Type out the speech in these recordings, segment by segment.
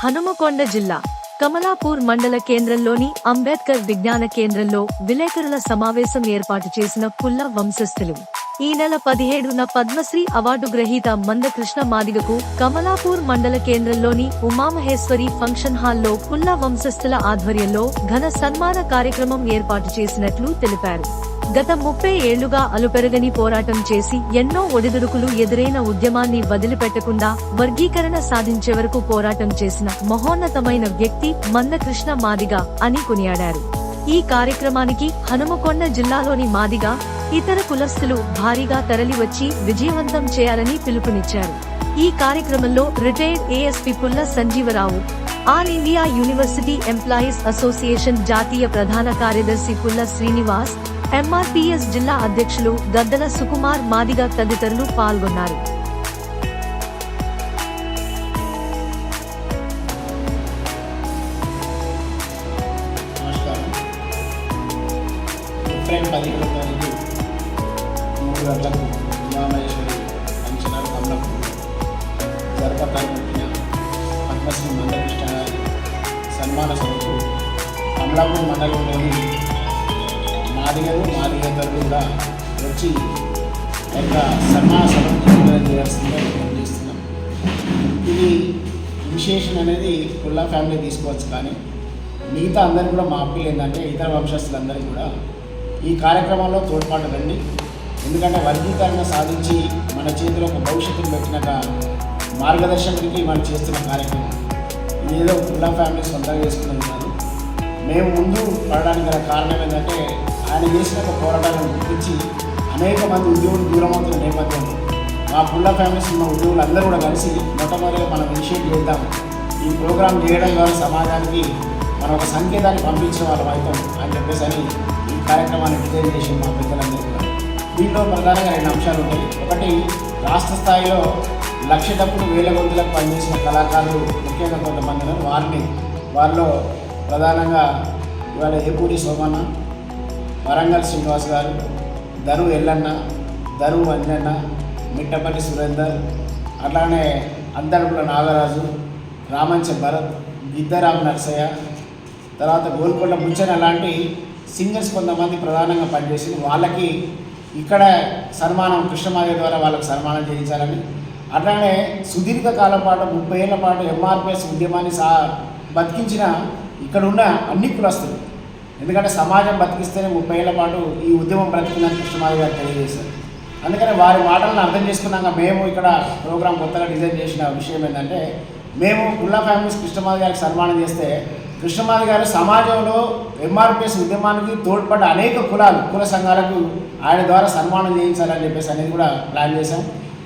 హనుమకొండ జిల్లా కమలాపూర్ మండల కేంద్రంలోని అంబేద్కర్ విజ్ఞాన కేంద్రంలో విలేకరుల సమావేశం ఏర్పాటు చేసిన పుల్ల వంశస్థులు. ఈ నెల పదిహేడున పద్మశ్రీ అవార్డు గ్రహీత మందకృష్ణ మాదిగకు కమలాపూర్ మండల కేంద్రంలోని ఉమామహేశ్వరి ఫంక్షన్ హాల్లో పుల్ల వంశస్థుల ఆధ్వర్యంలో ఘన సన్మాన కార్యక్రమం ఏర్పాటు చేసినట్లు తెలిపారు. గత ముప్పై ఏళ్ళుగా అలుపెరగని పోరాటం చేసి ఎన్నో ఒడిదుడుకులు ఎదురైన ఉద్యమాన్ని వదిలిపెట్టకుండా వర్గీకరణ సాధించే వరకు పోరాటం చేసిన మహోన్నతమైన వ్యక్తి మందకృష్ణ మాదిగ అని కొనియాడారు. ఈ కార్యక్రమానికి హనుమకొండ జిల్లాలోని మాదిగ ఇతర కులస్తులు భారీగా తరలివచ్చి విజయవంతం చేయాలని పిలుపునిచ్చారు. ఈ కార్యక్రమంలో retired ASP Pulla Sanjeeva Rao all India university employees association జాతీయ ప్రధాన కార్యదర్శి పుల్ల శ్రీనివాస్ ఎంఆర్పిఎస్ జిల్లా అధ్యక్షులు గద్దల సుకుమార్ మాదిగ తదితరులు పాల్గొన్నారు. నమస్కారం. గంటలకు ఉమామహేశ్వరి అంచనా కమలపూర్ గర్భకాయ పద్మశ్రీ మందకృష్ణ గారి సన్మాన సభకు కమలాపూర్ మండలంలోని మాదిగలు మాదిగేతరులు కూడా వచ్చి ఆ యొక్క సన్మాన సభకు చేయాల్సిందిగా చేస్తున్నాం. ఇది విశేషం అనేది కుల్లా ఫ్యామిలీ తీసుకోవచ్చు కానీ మిగతా అందరు కూడా మా అప్పీల్ ఏంటంటే ఇతర వంశస్థులందరూ కూడా ఈ కార్యక్రమంలో తోడ్పాటు రండి. ఎందుకంటే వర్గీకరణ సాధించి మన చేతిలో ఒక భవిష్యత్తును పెట్టినాక మార్గదర్శకుడికి మనం చేస్తున్న కార్యక్రమం. ఇది ఏదో పుల్లా ఫ్యామిలీ సొంతంగా చేసుకున్నది కాదు. మేము ముందు పడడానికి గల కారణం ఏంటంటే ఆయన చేసిన ఒక పోరాటాలను గుర్తించి అనేక మంది ఉద్యోగులు దూరం అవుతున్న నేపథ్యంలో మా పుల్లా ఫ్యామిలీస్ ఉన్న ఉద్యోగులు అందరూ కూడా కలిసి మొట్టమొదటిగా మనం ఇనిషియేట్ చేద్దాం. ఈ ప్రోగ్రాం చేయడం ద్వారా సమాజానికి మనం ఒక సంకేతాన్ని పంపించిన వాళ్ళం అవుతాం అని చెప్పేసి అని ఈ కార్యక్రమాన్ని డిజైన్ చేసి మా పెద్దలందరూ దీంట్లో ప్రధానంగా రెండు అంశాలు ఉంటాయి ఒకటి రాష్ట్ర స్థాయిలో లక్ష డబ్బులు వేల మందులకు పనిచేసిన కళాకారులు ముఖ్యంగా కొంతమంది వారిని వారిలో ప్రధానంగా ఇవాళ ఏపూడి సోమన్న వరంగల్ శ్రీనివాస్ గారు ధరు ఎల్లన్న ధరు అంజన్న మిట్టపల్లి సురేందర్ అట్లానే అందరపుల నాగరాజు రామంచ భరత్ గిద్దరామ నరసయ్య తర్వాత గోల్కొండ ముచ్చన లాంటి సింగర్స్ కొంతమంది ప్రధానంగా పనిచేసి వాళ్ళకి ఇక్కడ సన్మానం కృష్ణమాదేవి ద్వారా వాళ్ళకు సన్మానం చేయించాలని. అట్లానే సుదీర్ఘ కాలం పాటు ముప్పై ఏళ్ళ పాటు ఎంఆర్పిఎస్ ఉద్యమాన్ని సా బతికించిన ఇక్కడ ఉన్న అన్ని కులస్తులు. ఎందుకంటే సమాజం బతికిస్తేనే ముప్పై ఏళ్ళ పాటు ఈ ఉద్యమం బ్రతికిందని కృష్ణమాదేవి గారు తెలియజేశారు. అందుకని వారి మాటలను అర్థం చేసుకున్నాక మేము ఇక్కడ ప్రోగ్రాం కొత్తగా డిజైన్ చేసిన విషయం ఏంటంటే మేము కుల్లా ఫ్యామిలీస్ కృష్ణమాది గారికి సన్మానం చేస్తే కృష్ణమాది గారు సమాజంలో ఎంఆర్పిఎస్ ఉద్యమానికి తోడ్పడ్డ అనేక కులాలు కుల సంఘాలకు ఆయన ద్వారా సన్మానం చేయించాలని చెప్పేసి అనేది కూడా ప్లాన్ చేశాం.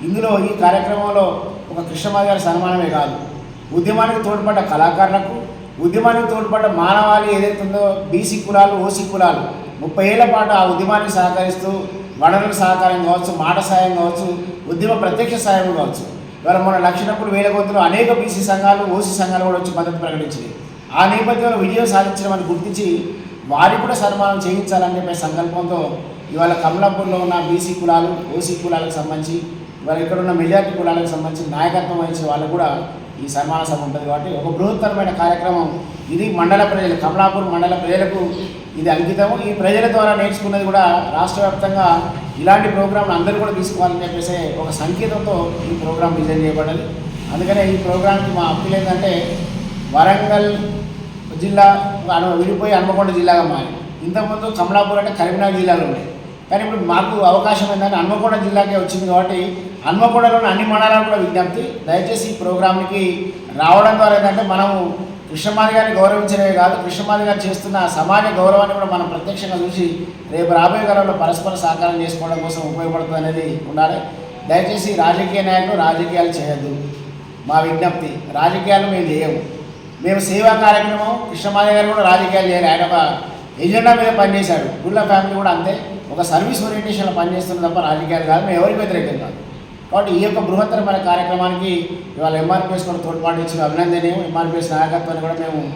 ఇందులో ఈ కార్యక్రమంలో ఒక కృష్ణమాది గారి సన్మానమే కాదు ఉద్యమానికి తోడ్పడ్డ కళాకారులకు ఉద్యమానికి తోడ్పడ్డ మానవాళి ఏదైతే ఉందో బీసీ కులాలు ఓసీ కులాలు ముప్పై ఏళ్ళ పాటు ఆ ఉద్యమానికి సహకరిస్తూ వనరుల సహకారం కావచ్చు మాట సాయం కావచ్చు ఉద్యమ ప్రత్యక్ష సాయం కావచ్చు. ఇవాళ మన లక్షణప్పుడు వేల గొంతులు అనేక బీసీ సంఘాలు ఓసీ సంఘాలు కూడా వచ్చి మద్దతు ప్రకటించింది ఆ నేపథ్యంలో విజయం సాధించడం అని గుర్తించి వారికి కూడా సన్మానం చేయించాలని చెప్పే సంకల్పంతో ఇవాళ కమలాపూర్లో ఉన్న బీసీ కులాలు ఓసీ కులాలకు సంబంధించి ఇవాళ ఇక్కడ ఉన్న మెజార్టీ కులాలకు సంబంధించి నాయకత్వం వహించే వాళ్ళు కూడా ఈ సన్మాన సభ ఉంటుంది కాబట్టి ఒక బృహత్తరమైన కార్యక్రమం. ఇది మండల ప్రజలు కమలాపూర్ మండల ప్రజలకు ఇది అంకితము. ఈ ప్రజల ద్వారా నేర్చుకున్నది కూడా రాష్ట్ర వ్యాప్తంగా ఇలాంటి ప్రోగ్రాంలు అందరూ కూడా తీసుకోవాలని చెప్పేసి ఒక సంకేతంతో ఈ ప్రోగ్రాం డిజైన్ చేయబడ్డది. అందుకనే ఈ ప్రోగ్రాంకి మా అప్పీల్ ఏంటంటే వరంగల్ జిల్లా అను- విడిపోయి హన్మకొండ జిల్లాగా మారి ఇంతకుముందు కమలాపూర్ అంటే కరీంనగర్ జిల్లాలో ఉండేది కానీ ఇప్పుడు మాకు అవకాశం ఏంటంటే హన్మకొండ జిల్లాకే వచ్చింది కాబట్టి హన్మకొండలోని అన్ని మండలాలు కూడా విజ్ఞప్తి. దయచేసి ఈ ప్రోగ్రాంకి రావడం ద్వారా ఏంటంటే మనము కృష్ణమాది గారిని గౌరవించడమే కాదు కృష్ణమాది గారు చేస్తున్న సమాజ గౌరవాన్ని కూడా మనం ప్రత్యక్షంగా చూసి రేపు రాబోయే కాలంలో పరస్పర సహకారం చేసుకోవడం కోసం ఉపయోగపడుతుంది అనేది ఉండాలి. దయచేసి రాజకీయ నాయకులు రాజకీయాలు చేయొద్దు. మా విజ్ఞప్తి రాజకీయాలు మేము చేయము. మేము సేవా కార్యక్రమం కృష్ణమాది గారు కూడా రాజకీయాలు చేయాలి. ఆయన ఒక ఎజెండా మీద పనిచేశాడు. గుళ్ళ ఫ్యామిలీ కూడా అంతే. ఒక సర్వీస్ ఓరియంటేషన్లో పనిచేస్తున్న తప్ప రాజకీయాలు కాదు. మేము ఎవరికి వ్యతిరేకం కాదు. కాబట్టి ఈ యొక్క బృహత్తరమైన కార్యక్రమానికి ఇవాళ ఎంఆర్పిఎస్ కూడా తోడ్పాటు ఇచ్చిన అభినందనీయం ఎంఆర్పిఎస్ నాయకత్వాన్ని కూడా మేము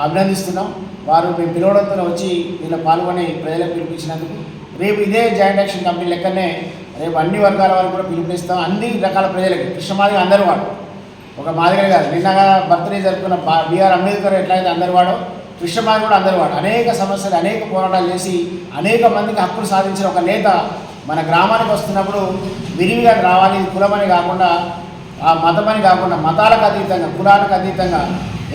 అభినందిస్తున్నాం. వారు మేము పిలవడంతో వచ్చి దీనిలో పాల్గొని ప్రజలకు పిలిపించినందుకు. రేపు ఇదే జాయింట్ యాక్షన్ కమిటీ లెక్కనే రేపు అన్ని వర్గాల వారు కూడా పిలుపునిస్తాం. అన్ని రకాల ప్రజలకు. కృష్ణమాదిగా అందరూ వాడు ఒక మాదిరి కాదు. నిన్నగా బర్త్డే జరుపుకున్న B R B R Ambedkar ఎట్లయితే అందరి వాడో కృష్ణమాది కూడా అందరి వాడు. అనేక సమస్యలు అనేక పోరాటాలు చేసి అనేక మందికి హక్కులు సాధించిన ఒక నేత మన గ్రామానికి వస్తున్నప్పుడు విరివిగా రావాలి కులమని కాకుండా ఆ మతమని కాకుండా మతాలకు అతీతంగా కులాలకు అతీతంగా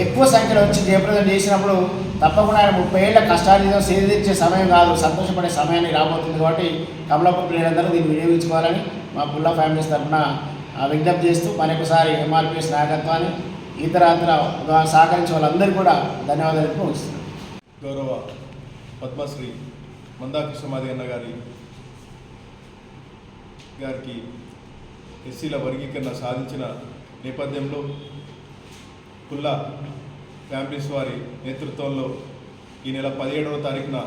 ఎక్కువ సంఖ్యలో వచ్చి జయప్రదం చేసినప్పుడు తప్పకుండా ఆయన ముప్పై ఏళ్ళ కష్టాలు సేదీర్చే సమయం కాదు సంతోషపడే సమయాన్ని రాబోతుంది కాబట్టి కమలాపూర్ ప్రియులందరూ దీన్ని వినియోగించుకోవాలని మా పుల్లా ఫ్యామిలీస్ తరఫున విజ్ఞప్తి చేస్తూ మరొకసారి ఎంఆర్పిఎస్ నాయకత్వాన్ని ఇతర సహకరించే వాళ్ళందరికీ కూడా ధన్యవాదాలు ముగిస్తున్నాను. గౌరవ పద్మశ్రీ మందాకృష్ణమాది అన్న గారి గారికి ఎస్సీల వర్గీకరణ సాధించిన నేపథ్యంలో కుల్లా ఫ్యామిలీస్ వారి నేతృత్వంలో ఈ నెల పదిహేడవ తారీఖున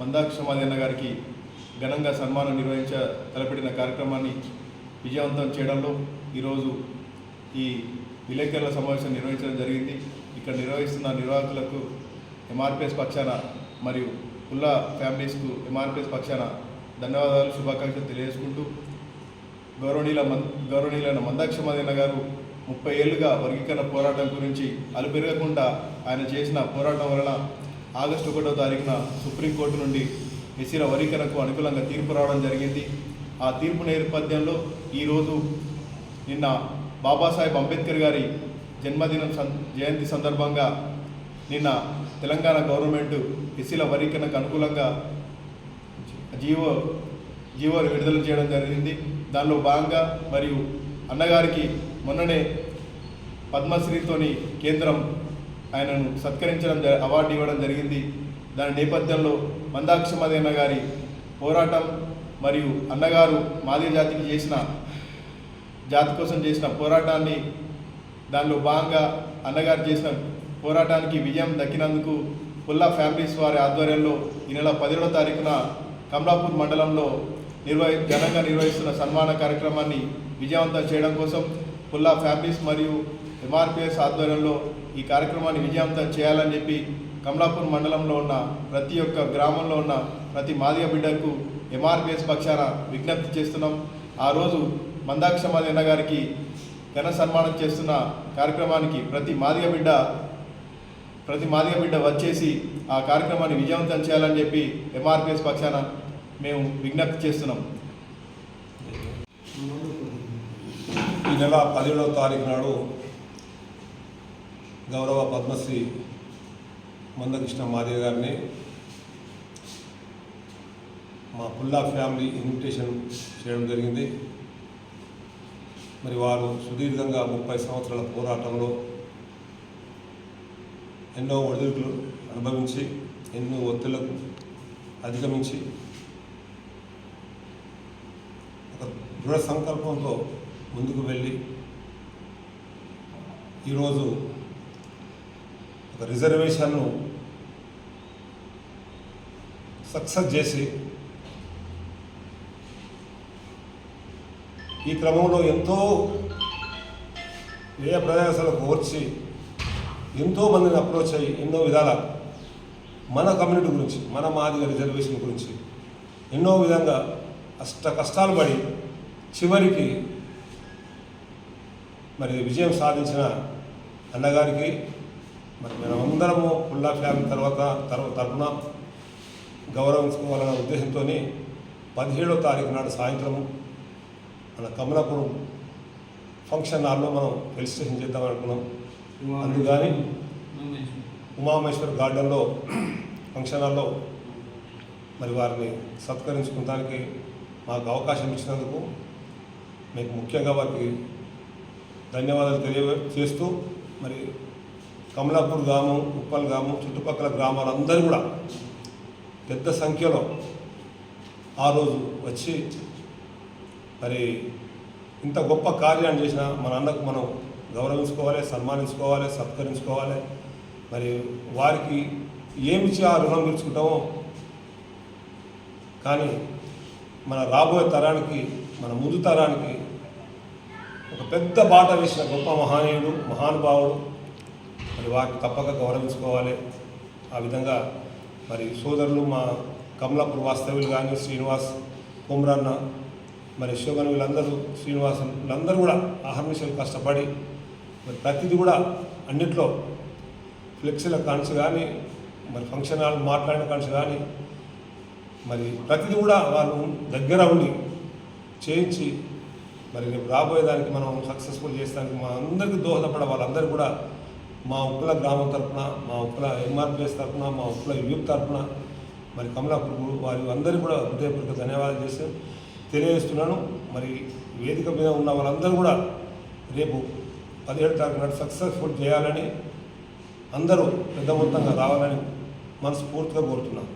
మందాకృష్ణమాది అన్న గారికి ఘనంగా సన్మానం నిర్వహించ తలపెట్టిన కార్యక్రమాన్ని విజయవంతం చేయడంలో ఈరోజు ఈ విలేకరుల సమావేశం నిర్వహించడం జరిగింది. ఇక్కడ నిర్వహిస్తున్న నిర్వాహకులకు ఎంఆర్పిఎస్ పక్షాన మరియు కుల్లా ఫ్యామిలీస్కు ఎంఆర్పిఎస్ పక్షాన ధన్యవాదాలు శుభాకాంక్షలు తెలియజేసుకుంటూ గౌరవనీయుల మం గౌరవనీయులైన మందాక్షమాదిన గారు ముప్పై ఏళ్ళుగా వర్గీకరణ పోరాటం గురించి అలుపెరగకుండా ఆయన చేసిన పోరాటం వలన ఆగస్టు ఒకటో తారీఖున సుప్రీంకోర్టు నుండి ఎస్సీల వర్గీకరణకు అనుకూలంగా తీర్పు రావడం జరిగింది. ఆ తీర్పు నేపథ్యంలో ఈరోజు నిన్న బాబాసాహెబ్ అంబేద్కర్ గారి జన్మదినం జయంతి సందర్భంగా నిన్న తెలంగాణ గవర్నమెంట్ ఎస్సీల వర్గీకరణకు అనుకూలంగా జీవో జీవోలు విడుదల చేయడం జరిగింది. దానిలో భాగంగా మరియు అన్నగారికి మొన్ననే పద్మశ్రీతోని కేంద్రం ఆయనను సత్కరించడం జ- అవార్డు ఇవ్వడం జరిగింది. దాని నేపథ్యంలో మందాక్షమది అన్న గారి పోరాటం మరియు అన్నగారు మాదిగ జాతికి చేసిన జాతి కోసం చేసిన పోరాటాన్ని దానిలో భాగంగా అన్నగారు చేసిన పోరాటానికి విజయం దక్కినందుకు పుల్లా ఫ్యామిలీస్ వారి ఆధ్వర్యంలో ఈ నెల పదిహేడో తారీఖున కమలాపూర్ మండలంలో నిర్వహి ఘనంగా నిర్వహిస్తున్న సన్మాన కార్యక్రమాన్ని విజయవంతం చేయడం కోసం పుల్లా ఫ్యామిలీస్ మరియు ఎంఆర్పిఎస్ ఆధ్వర్యంలో ఈ కార్యక్రమాన్ని విజయవంతం చేయాలని చెప్పి కమలాపూర్ మండలంలో ఉన్న ప్రతి ఒక్క గ్రామంలో ఉన్న ప్రతి మాదిగ బిడ్డకు ఎంఆర్పిఎస్ పక్షాన విజ్ఞప్తి చేస్తున్నాం. ఆ రోజు మందాక్షమాది అన్న గారికి ఘన సన్మానం చేస్తున్న కార్యక్రమానికి ప్రతి మాదిగ బిడ్డ ప్రతి మాదిగ బిడ్డ వచ్చేసి ఆ కార్యక్రమాన్ని విజయవంతం చేయాలని చెప్పి ఎంఆర్పిఎస్ పక్షాన మేము విజ్ఞప్తి చేస్తున్నాం. ఈ నెల పదిహేడవ తారీఖు నాడు గౌరవ పద్మశ్రీ మందకృష్ణ మాదిగ గారిని మా పుల్లా ఫ్యామిలీ ఇన్విటేషన్ చేయడం జరిగింది. మరి వారు సుదీర్ఘంగా ముప్పై సంవత్సరాల పోరాటంలో ఎన్నో ఒడిదుడుకులు అనుభవించి ఎన్నో ఒత్తిళ్ళకు అధిగమించి ఒక దృఢ సంకల్పంతో ముందుకు వెళ్ళి ఈరోజు ఒక రిజర్వేషన్ను సక్సెస్ చేసి ఈ క్రమంలో ఎంతో ఏ ప్రయాసాలకు ఓర్చి ఎంతో మందిని అప్రోచ్ అయ్యి ఎన్నో విధాల మన కమ్యూనిటీ గురించి మన మాదిగ రిజర్వేషన్ గురించి ఎన్నో విధంగా అష్ట కష్టాలు పడి చివరికి మరి విజయం సాధించిన అన్నగారికి మరి మనమందరము పుల్లా ఫ్యామిలీ తర్వాత తర్వాత తరఫున గౌరవించుకోవాలన్న ఉద్దేశంతో పదిహేడో తారీఖు నాడు సాయంత్రము మన కమలాపురం ఫంక్షన్ హాల్లో మనం రిజిస్ట్రేషన్ చేద్దాం అనుకున్నాం. అందుకని ఉమామేశ్వర్ గార్డెన్లో ఫంక్షన్ హాల్లో మరి వారిని సత్కరించుకోవడానికి మాకు అవకాశం ఇచ్చినందుకు మీకు ముఖ్యంగా వారికి ధన్యవాదాలు తెలియజేస్తూ మరి కమలాపూర్ గ్రామం ఉప్పల్ గ్రామం చుట్టుపక్కల గ్రామాలందరూ కూడా పెద్ద సంఖ్యలో ఆ రోజు వచ్చి మరి ఇంత గొప్ప కార్యాన్ని చేసిన మన అన్నకు మనం గౌరవించుకోవాలి సన్మానించుకోవాలి సత్కరించుకోవాలి. మరి వారికి ఏమిచ్చి ఆ రుణం తీర్చుకుంటామో? కానీ మన రాబోయే తరానికి మన ముందు తరానికి ఒక పెద్ద బాట వేసిన గొప్ప మహానీయుడు మహానుభావుడు మరి వారిని తప్పక గౌరవించుకోవాలి. ఆ విధంగా మరి సోదరులు మా కమలాపూర్ వాస్తవ్యులు కానీ శ్రీనివాస్ కుమ్రన్న మరి శోభన్ వీళ్ళందరూ శ్రీనివాసన్ వీళ్ళందరూ కూడా ఆహర్మిషలు కష్టపడి మరి ప్రతిదీ కూడా అన్నిట్లో ఫ్లెక్సీల కాన్స్ కానీ మరి ఫంక్షన్ హాల్ మాట్లాడిన కాన్స్ కానీ మరి ప్రతిదీ కూడా వాళ్ళు దగ్గర ఉండి చేయించి మరి రేపు రాబోయేదానికి మనం సక్సెస్ఫుల్ చేసేదానికి మా అందరికీ దోహదపడ వాళ్ళందరూ కూడా మా ఉప్పుల గ్రామం తరఫున మా ఉప్పుల ఎంఆర్పిఎస్ తరఫున మా ఉప్పుల యూత్ తరఫున మరి కమలాపూర్ వారి అందరూ కూడా హృదయపూర్వక ధన్యవాదాలు చేసి తెలియజేస్తున్నాను. మరి వేదిక మీద ఉన్న వాళ్ళందరూ కూడా రేపు పదిహేడు తారీఖు నాడు సక్సెస్ఫుల్ చేయాలని అందరూ పెద్ద మొత్తంగా రావాలని మనస్ఫూర్తిగా కోరుతున్నాను.